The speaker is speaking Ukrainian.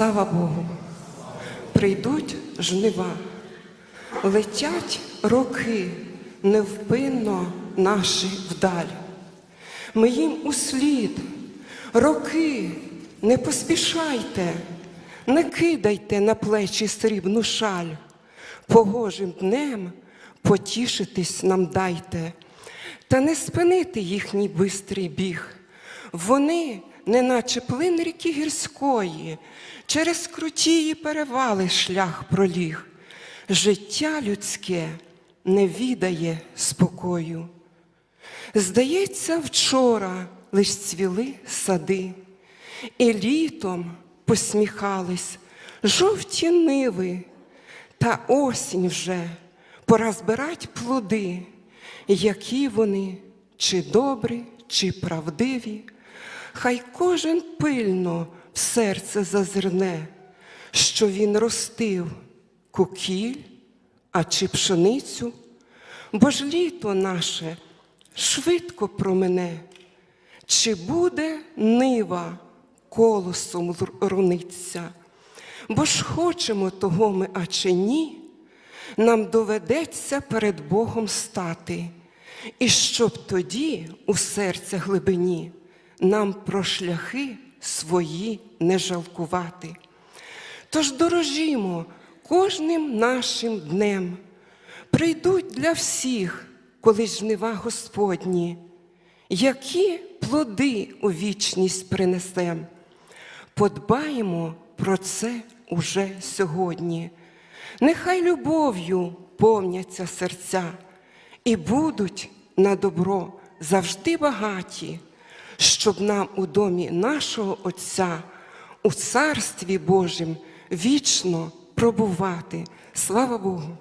Слава Богу, прийдуть жнива, летять роки невпинно наші вдаль. Ми їм услід, роки, не поспішайте, не кидайте на плечі срібну шаль, погожим днем потішитись нам дайте, та не спинити їхній бистрий біг. Вони, неначе плин ріки гірської, через крутії перевали шлях проліг. Життя людське не відає спокою. Здається, вчора лиш цвіли сади, і літом посміхались жовті ниви, та осінь вже пора збирать плоди, які вони, чи добрі, чи правдиві, хай кожен пильно в серце зазирне, що він ростив кукіль, а чи пшеницю, бо ж літо наше швидко промине, чи буде нива колосом руниться, бо ж хочемо того ми, а чи ні, нам доведеться перед Богом стати, і щоб тоді у серця глибині нам про шляхи свої не жалкувати. Тож дорожімо кожним нашим днем, прийдуть для всіх, коли жнива Господні, які плоди у вічність принесем. Подбаємо про це уже сьогодні. Нехай любов'ю повняться серця і будуть на добро завжди багаті, щоб нам у домі нашого Отця, у Царстві Божім вічно пробувати. Слава Богу!